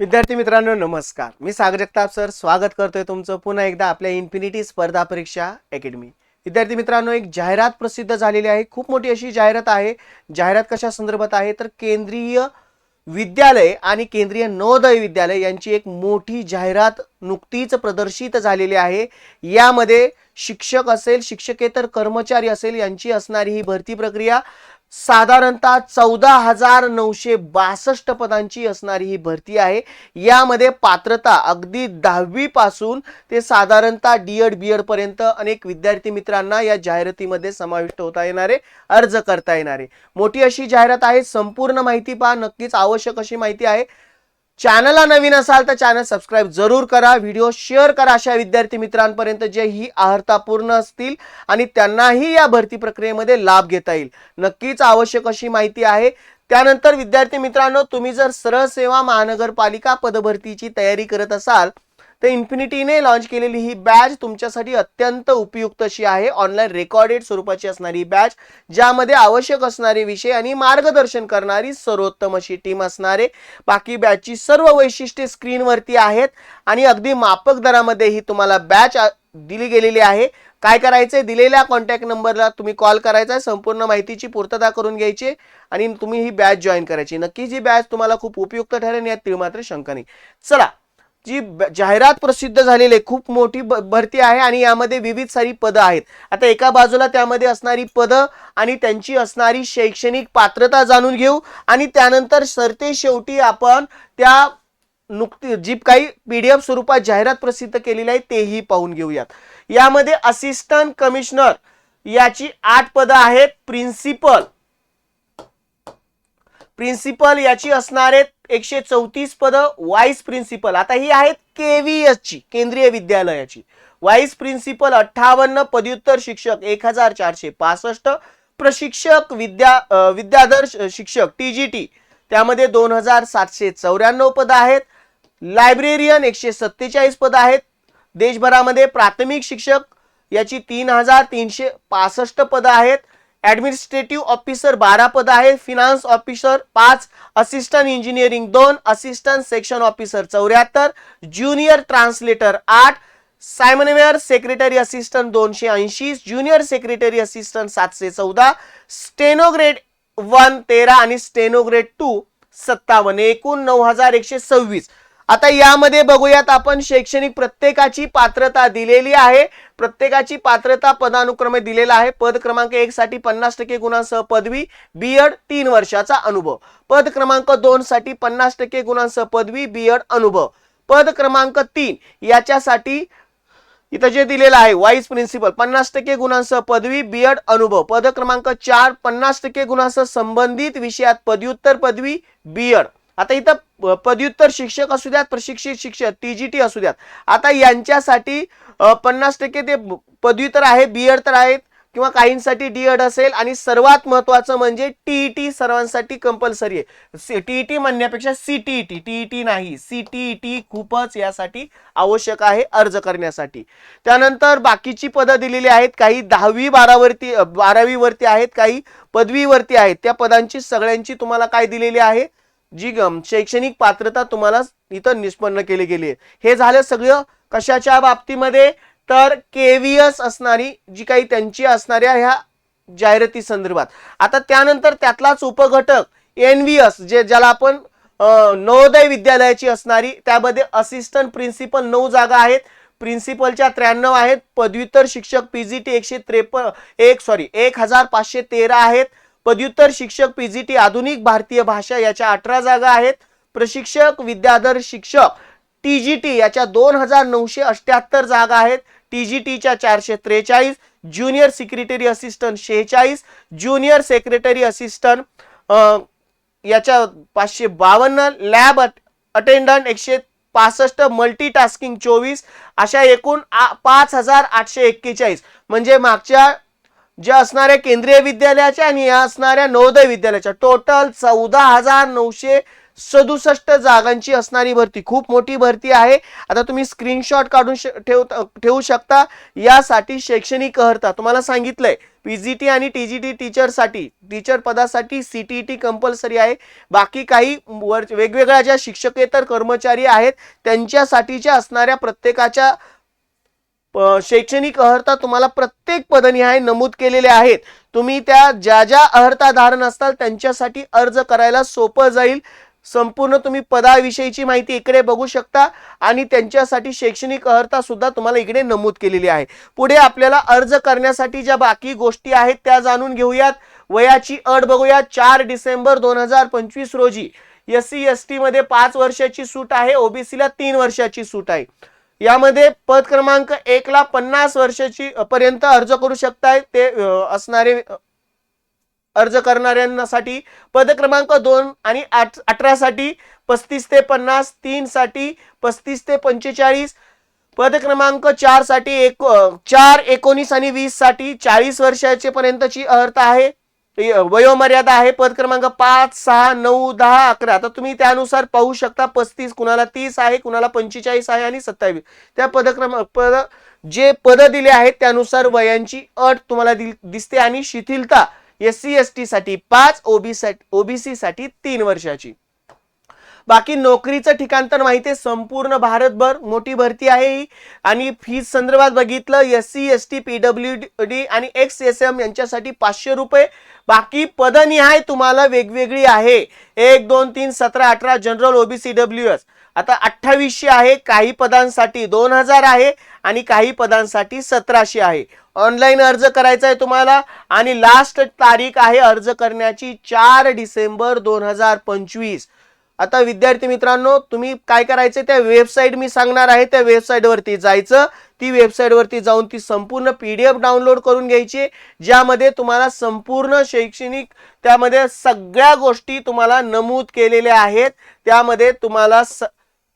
विद्यार्थी मित्रांनो नमस्कार. मी सागर जगताप सर. स्वागत करतोय तुमचं पुन्हा एकदा आपल्या इन्फिनिटी स्पर्धा परीक्षा अकॅडमी. विद्यार्थी मित्रांनो एक जाहिरात प्रसिद्ध झालेली आहे. खूप मोठी अशी जाहिरात आहे. जाहिरात कशा संदर्भात आहे? तर केंद्रीय विद्यालय आणि केंद्रीय नवोदय विद्यालय यांची एक मोठी जाहिरात नुकतीच प्रदर्शित झालेली आहे. यामध्ये शिक्षक असेल शिक्षकेतर कर्मचारी असेल यांची असणारी ही भरती प्रक्रिया साधारणतः चौदा हजार नऊशे बासष्ट पदांची असणारी ही भरती आहे. यामध्ये पात्रता अगदी दहावी पासून ते साधारणतः डी एड बी एडपर्यंत अनेक विद्यार्थी मित्रांना या जाहिरातीमध्ये समाविष्ट होता येणारे अर्ज करता येणारे. मोठी अशी जाहिरात आहे संपूर्ण माहिती पहा नक्कीच आवश्यक अशी माहिती आहे. चॅनलला नवीन असाल तर चॅनल सबस्क्राईब जरूर करा. व्हिडिओ शेअर करा अशा विद्यार्थी मित्रांपर्यंत जे ही अर्थपूर्ण असतील आणि त्यांनाही या भरती प्रक्रियेमध्ये लाभ घेता येईल. नक्कीच आवश्यक अशी माहिती आहे. त्यानंतर विद्यार्थी मित्रांनो तुम्ही जर सरळ सेवा महानगरपालिका पदभरतीची तयारी करत असाल तर इन्फिनिटीने लॉन्च केलेली ही बॅच तुमच्यासाठी अत्यंत उपयुक्त अशी आहे. ऑनलाईन रेकॉर्डेड स्वरूपाची असणारी बॅच ज्यामध्ये आवश्यक असणारे विषय आणि मार्गदर्शन करणारी सर्वोत्तम अशी टीम असणारे बाकी बॅचची सर्व वैशिष्ट्ये स्क्रीनवरती आहेत आणि अगदी मापक दरामध्ये ही तुम्हाला बॅच दिली गेलेली आहे. काय करायचंय? दिलेल्या कॉन्टॅक्ट नंबरला तुम्ही कॉल करायचा आहे संपूर्ण माहितीची पूर्तता करून घ्यायची आणि तुम्ही ही बॅच जॉईन करायची. नक्कीच ही बॅच तुम्हाला खूप उपयुक्त ठरेल यात मात्र शंका नाही. चला जी ब- जाहिरात प्रसिद्ध झालेली आहे खूप मोठी ब- भरती आहे आणि यामध्ये विविध सारी पदं आहेत. आता एका बाजूला त्यामध्ये असणारी पदं आणि त्यांची असणारी शैक्षणिक पात्रता जाणून घेऊ आणि त्यानंतर सरते शेवटी आपण त्या नुकती जी काही पीडीएफ स्वरूपात जाहिरात प्रसिद्ध केलेली आहे तेही पाहून घेऊयात. यामध्ये असिस्टंट कमिशनर याची आठ पदं आहेत. प्रिन्सिपल प्रिन्सिपल याची असणार आहेत एकशे चौतीस पदं वाईस प्रिन्सिपल. आता ही आहेत केव्हीएस ची केंद्रीय विद्यालयाची. वाईस प्रिन्सिपल अठ्ठावन्न पदव्युत्तर शिक्षक एक हजार चारशे पासष्ट प्रशिक्षक विद्या अं, विद्याधर टी शिक्षक टीजीटी. त्यामध्ये दोन हजार सातशे चौऱ्याण्णव पदं आहेत. लायब्रेरियन एकशे सत्तेचाळीस पदं आहेत. देशभरामध्ये प्राथमिक शिक्षक याची तीन हजार तीनशे पासष्ट पदं आहेत. ऍडमिनिस्ट्रेटिव्ह ऑफिसर बारा पद आहेत फिनान्स ऑफिसर पाच असिस्टंट इंजिनिअरिंग दोन असिस्टंट सेक्शन ऑफिसर चौऱ्याहत्तर ज्युनियर ट्रान्सलेटर आठ सायमनवेअर सेक्रेटरी असिस्टंट दोनशे ऐंशी ज्युनियर सेक्रेटरी असिस्टंट सातशे चौदा स्टेनोग्रेड वन तेरा आणि स्टेनोग्रेड टू सत्तावन्न एकूण नऊ हजार एकशे सव्वीस. आता यामध्ये बघूयात आपण शैक्षणिक प्रत्येकाची पात्रता दिलेली आहे. प्रत्येकाची पात्रता पदानुक्रमे दिलेला आहे. पद क्रमांक एक साठी पन्नास टक्के गुणांसह पदवी बी एड तीन वर्षाचा अनुभव. पद क्रमांक दोन साठी पन्नास टक्के गुणांसह पदवी बीएड अनुभव. पद क्रमांक तीन याच्यासाठी इथं जे दिलेलं आहे वाईस प्रिन्सिपल पन्नास टक्के गुणांसह पदवी बीएड अनुभव. पद क्रमांक चार पन्नास टक्के गुणांसह संबंधित विषयात पदव्युत्तर पदवी बीएड आता इथं प- पदव्युत्तर शिक्षक असू द्यात प्रशिक्षित शिक्षक टीजीटी असू द्यात. आता यांच्यासाठी पन्नास टक्के ते पदव्युत्तर आहे बीएड तर आहेत किंवा काहींसाठी डीएड असेल. आणि सर्वात महत्वाचं म्हणजे टीईटी सर्वांसाठी कंपल्सरी आहे. टीईटी म्हणण्यापेक्षा सीटीईटी टीईटी नाही. सीटीईटी खूपच यासाठी आवश्यक आहे अर्ज करण्यासाठी. त्यानंतर बाकीची पदं दिलेली आहेत काही दहावी बारावरती बारावीवरती आहेत काही पदवीवरती आहेत. त्या पदांची सगळ्यांची तुम्हाला काय दिलेली आहे? जी गम- शैक्षणिक पात्रता तुम्हाला इथं निष्पन्न केली गेली आहे. हे झालं सगळं कशाच्या बाबतीमध्ये? तर केव्हीएस असणारी जी काही त्यांची असणाऱ्या ह्या जाहिराती संदर्भात. आता त्यानंतर त्यातलाच उपघटक एन व्ही एस जे ज्याला आपण नवोदय विद्यालयाची असणारी त्यामध्ये असिस्टंट प्रिन्सिपल नऊ जागा आहेत. प्रिन्सिपलच्या त्र्याण्णव आहेत. पदव्युत्तर शिक्षक पीजीटी एकशे त्रेपन्न एक सॉरी एक हजार पाचशे तेरा आहेत. पदव्युत्तर शिक्षक पीजीटी आधुनिक भारतीय भाषा याच्या अठरा जागा आहेत. प्रशिक्षक विद्याधर शिक्षक टीजीटी याच्या दोन हजार नऊशे अठ्याहत्तर जागा आहेत. टीजीटीच्या चारशे त्रेचाळीस ज्युनियर सेक्रेटरी असिस्टंट शेहेचाळीस ज्युनियर सेक्रेटरी असिस्टंट याच्या पाचशे बावन्न लॅब अटेंडंट एकशे पासष्ट मल्टीटास्किंग चोवीस अशा एकूण आ- पाच हजार आठशे एक्केचाळीस. म्हणजे मागच्या ज्या असणाऱ्या केंद्रीय विद्यालयाच्या आणि या असणाऱ्या नवोदय विद्यालयाच्या टोटल चौदा हजार नऊशे सदुसष्ट जागांची असणारी भरती. खूप मोठी भरती आहे. आता तुम्ही स्क्रीनशॉट काढून श- ठेव ठेवू शकता. यासाठी शैक्षणिक अर्हता तुम्हाला सांगितलंय पीजीटी आणि टीजीटी टीचरसाठी टीचर पदासाठी सीटीईटी कंपल्सरी आहे. बाकी काही वर वेगवेगळ्या ज्या शिक्षकेतर कर्मचारी आहेत त्यांच्यासाठीच्या असणाऱ्या प्रत्येकाच्या शैक्षणिक अर्हता तुम्हाला प्रत्येक पदनिहाय नमूद केलेले आहेत. तुम्ही त्या ज्या ज्या अहर्ता धारण असताल त्यांच्यासाठी अर्ज करायला सोपं जाईल. संपूर्ण तुम्ही पदाविषयीची माहिती इकडे बघू शकता आणि त्यांच्यासाठी शैक्षणिक अहर्ता सुद्धा तुम्हाला इकडे नमूद केलेली आहे. पुढे आपल्याला अर्ज करण्यासाठी ज्या बाकी गोष्टी आहेत त्या जाणून घेऊयात. वयाची अट बघूया चार डिसेंबर दोन हजार पंचवीस रोजी एस सी एस टी मध्ये पाच वर्षाची सूट आहे ओबीसीला तीन वर्षाची सूट आहे. यामध्ये पद क्रमांक एक ला पन्नास वर्षाची पर्यंत अर्ज करू शकताय. ते असणारे अर्ज करणाऱ्यांसाठी पद क्रमांक दोन आणि आठ अठरा साठी पस्तीस ते पन्नास तीन साठी पस्तीस ते पंचेचाळीस पद क्रमांक चारसाठी एक चार एकोणीस आणि वीससाठी चाळीस वर्षाचे पर्यंतची अर्हता आहे. वयोमर्यादा आहे पद क्रमांक पाच सहा नऊ दहा अकरा. तर तुम्ही त्यानुसार पाहू शकता पस्तीस कुणाला तीस आहे कुणाला पंचेचाळीस आहे आणि सत्तावीस. त्या पदक्रमांक पद जे पद दिले आहेत त्यानुसार वयांची अट तुम्हाला दिसते आणि शिथिलता एस सी एस टी साठी पाच ओबीसी ओबीसी साठी तीन वर्षाची. बाकी नोकरीचं ठिकाण तर माहिती आहे संपूर्ण भारतभर मोठी भरती आहे ही. आणि फीज संदर्भात बघितलं S C S T PW D आणि एक्स एस एम यांच्यासाठी पाचशे रुपये बाकी पदनिहाय तुम्हाला वेगवेगळी आहे. एक दोन तीन सतरा अठरा जनरल ओबीसी डब्ल्यू एस. आता अठ्ठावीसशे आहे काही पदांसाठी दोन हजार आहे आणि काही पदांसाठी सतराशे आहे. ऑनलाईन अर्ज करायचा आहे तुम्हाला आणि लास्ट तारीख आहे अर्ज करण्याची चार डिसेंबर दोन हजार पंचवीस. आता विद्यार्थी मित्रांनो तुम्ही काय करायचं त्या वेबसाईट मी सांगणार आहे त्या वेबसाईटवरती जायचं. ती वेबसाईटवरती जाऊन ती संपूर्ण पी डी एफ डाउनलोड करून घ्यायची ज्यामध्ये तुम्हाला संपूर्ण शैक्षणिक त्यामध्ये सगळ्या गोष्टी तुम्हाला नमूद केलेल्या आहेत. त्यामध्ये तुम्हाला स-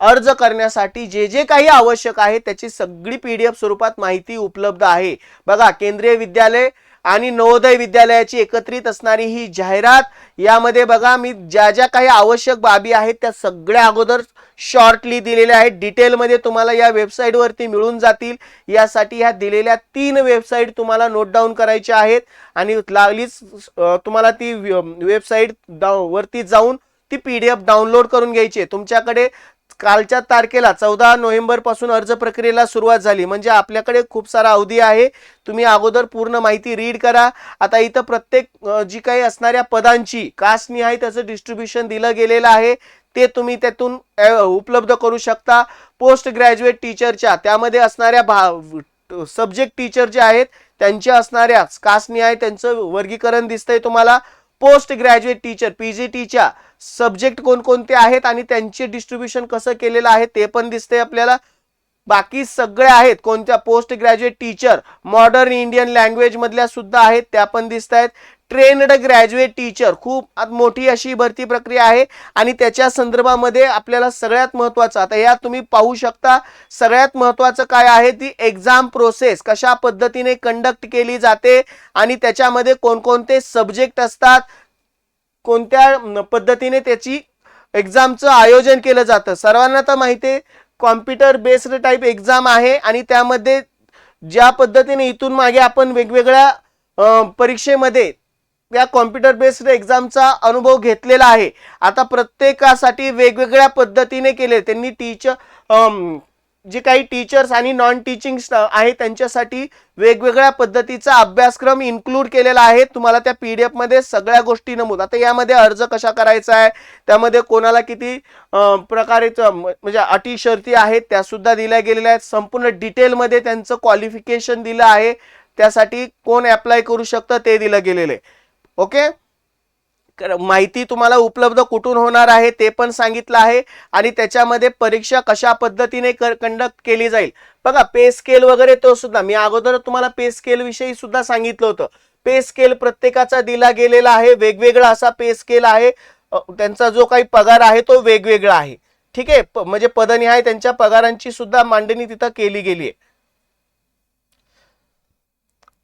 अर्ज करण्यासाठी जे जे काही आवश्यक आहे त्याची सगळी पीडीएफ स्वरूपात माहिती उपलब्ध आहे. बघा केंद्रीय विद्यालय आणि नवोदय विद्यालयाची एकत्रित असणारी ही जाहिरात. यामध्ये बघा मी ज्या ज्या काही आवश्यक बाबी आहेत त्या सगळ्या अगोदर शॉर्टली दिलेल्या आहेत. डिटेलमध्ये तुम्हाला या वेबसाईटवरती मिळून जातील. यासाठी ह्या दिलेल्या तीन वेबसाईट तुम्हाला नोट डाऊन करायच्या आहेत. आणि लागलीच तुम्हाला ती वेबसाईट वरती जाऊन ती पी डी एफ डाउनलोड करून घ्यायची आहे. तुमच्याकडे कालच्या तारखेला चौदा नोव्हेंबरपासून अर्ज प्रक्रियेला सुरुवात झाली. म्हणजे आपल्याकडे खूप सारा अवधी आहे. तुम्ही अगोदर पूर्ण माहिती रीड करा. आता इथं प्रत्येक जी काही असणाऱ्या पदांची कास्टनिहाय त्याचं डिस्ट्रीब्युशन दिलं गेलेलं आहे. ते तुम्ही त्यातून उपलब्ध करू शकता. पोस्ट ग्रॅज्युएट टीचरच्या त्यामध्ये असणाऱ्या भा सब्जेक्ट टीचर जे आहेत त्यांच्या असणाऱ्या कास्टनिहाय त्यांचं वर्गीकरण दिसतंय तुम्हाला. पोस्ट ग्रॅज्युएट टीचर पीजीटीच्या सब्जेक्ट कोणकोणते आहेत आणि त्यांचे डिस्ट्रीब्युशन कसं केलेलं आहे ते पण दिसतंय आपल्याला. बाकी सगळे आहेत कोणत्या post graduate teacher modern Indian language मधल्या सुद्धा आहेत त्या पण दिसत आहेत ट्रेन्ड ग्रॅज्युएट टीचर खूप मोठी अशी भरती प्रक्रिया आहे. आणि त्याच्या संदर्भामध्ये आपल्याला सगळ्यात महत्वाचं आता या तुम्ही पाहू शकता सगळ्यात महत्वाचं काय आहे ती एक्झाम प्रोसेस कशा पद्धतीने कंडक्ट केली जाते आणि त्याच्यामध्ये कोणकोणते सब्जेक्ट असतात कोणत्या पद्धतीने त्याची एक्झामचं आयोजन केलं जातं. सर्वांना तर माहिती आहे कॉम्प्युटर बेस्ड टाईप एक्झाम आहे आणि त्यामध्ये ज्या पद्धतीने इथून मागे आपण वेगवेगळ्या परीक्षेमध्ये या कॉम्प्युटर बेस्ड एक्झामचा अनुभव घेतलेला आहे. आता प्रत्येकासाठी वेगवेगळ्या पद्धतीने केले. त्यांनी टीचर जे काही टीचर्स आणि नॉन टीचिंग आहे त्यांच्यासाठी वेगवेगळ्या पद्धतीचा अभ्यासक्रम इन्क्लूड केलेला आहे. तुम्हाला त्या पी डी एफमध्ये सगळ्या गोष्टी नमूद. आता यामध्ये अर्ज कशा करायचा आहे? त्यामध्ये कोणाला किती प्रकारे च- म्हणजे अटी शर्ती आहेत त्यासुद्धा दिल्या गेलेल्या आहेत. संपूर्ण डिटेलमध्ये त्यांचं क्वालिफिकेशन दिलं आहे. त्यासाठी कोण अप्लाय करू शकतं ते दिलं गेलेलं आहे. ओके? माहिती तुम्हाला उपलब्ध कुठून होणार आहे ते पण सांगितलं आहे आणि त्याच्यामध्ये परीक्षा कशा पद्धतीने कंडक्ट केली जाईल. बघा पे स्केल वगैरे तो सुद्धा मी अगोदर तुम्हाला पे स्केल विषयी सुद्धा सांगितलं होतं. पे स्केल प्रत्येकाचा दिला गेलेला आहे वेगवेगळा असा पे स्केल आहे. त्यांचा जो काही पगार आहे तो वेगवेगळा आहे. ठीक आहे? प- म्हणजे पदनिहाय त्यांच्या पगारांची सुद्धा मांडणी तिथं केली गेली आहे.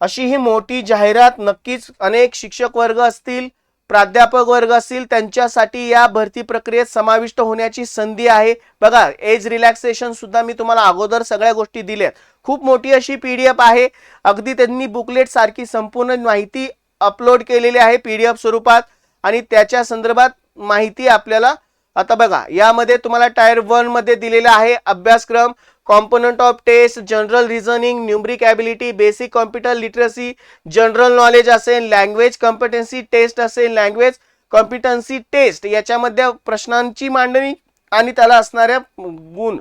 अशी ही मोठी जाहिरात नक्कीच अनेक शिक्षक वर्ग असतील प्राध्यापक वर्ग असतील त्यांच्यासाठी या भरती प्रक्रियेत समाविष्ट होण्याची संधी आहे. बघा एज रिलॅक्सेशन सुद्धा मी तुम्हाला अगोदर सगळ्या गोष्टी दिल्यात. खूप मोठी अशी पी डी एफ आहे. अगदी त्यांनी बुकलेट सारखी संपूर्ण माहिती अपलोड केलेली आहे पी डी एफ स्वरूपात आणि त्याच्या संदर्भात माहिती आपल्याला आता बघा यामध्ये तुम्हाला टायर वनमध्ये दिलेला आहे अभ्यासक्रम. Component of test general reasoning numeric ability basic computer literacy general knowledge असेल लँग्वेज कॉम्पिटन्सी टेस्ट असेल लँग्वेज कॉम्पिटन्सी टेस्ट याच्यामध्ये प्रश्नांची मांडणी आणि त्याला असणाऱ्या गुण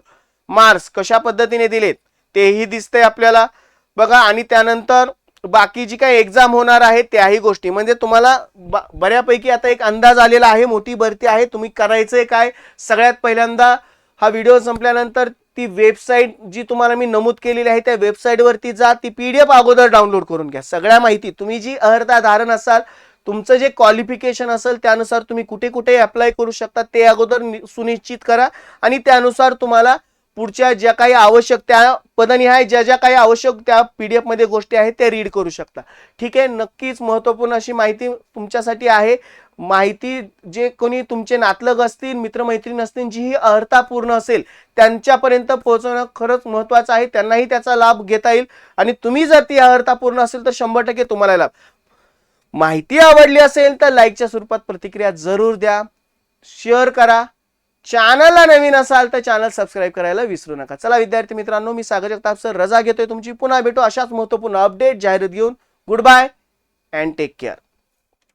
मार्क्स कशा पद्धतीने दिलेत तेही दिसतंय आपल्याला. बघा आणि त्यानंतर बाकी जी काही एक्झाम होणार आहे त्याही गोष्टी. म्हणजे तुम्हाला ब- बऱ्यापैकी आता एक अंदाज आलेला आहे मोठी भरती आहे तुम्ही करायचंय काय? सगळ्यात पहिल्यांदा हा व्हिडिओ संपल्यानंतर ती वेबसाईट जी तुम्हाला मी नमूद केलेली आहे त्या वेबसाईटवरती जा ती पी डी एफ अगोदर डाउनलोड करून घ्या. सगळ्या माहिती तुम्ही जी अर्हता धारण असाल तुमचं जे क्वालिफिकेशन असेल त्यानुसार तुम्ही कुठे कुठे अप्लाय करू शकता ते अगोदर नि- सुनिश्चित करा आणि त्यानुसार तुम्हाला पुढच्या ज्या काही आवश्यक त्या पदनिहाय ज्या ज्या काही आवश्यक त्या पी डी एफमध्ये गोष्टी आहेत त्या रीड करू शकता. ठीक आहे? नक्कीच महत्त्वपूर्ण अशी माहिती तुमच्यासाठी आहे. माहिती जे कोणी तुमचे नातलग असतील मित्रमैत्रीण असतील जी ही अर्हतापूर्ण असेल त्यांच्यापर्यंत पोहोचवणं खरंच महत्वाचं आहे. त्यांनाही त्याचा लाभ घेता येईल. आणि तुम्ही जर ती अर्हतापूर्ण असेल तर शंभर टक्के तुम्हाला लाभ. माहिती आवडली असेल तर लाईकच्या स्वरूपात प्रतिक्रिया जरूर द्या. शेअर करा. चॅनलला नवीन असाल तर चॅनल सबस्क्राईब करायला विसरू नका. चला विद्यार्थी मित्रांनो मी सागर जगताप सर रजा घेतोय तुमची. पुन्हा भेटू अशाच महत्त्वपूर्ण अपडेट जाहिरात घेऊन. Good bye and take care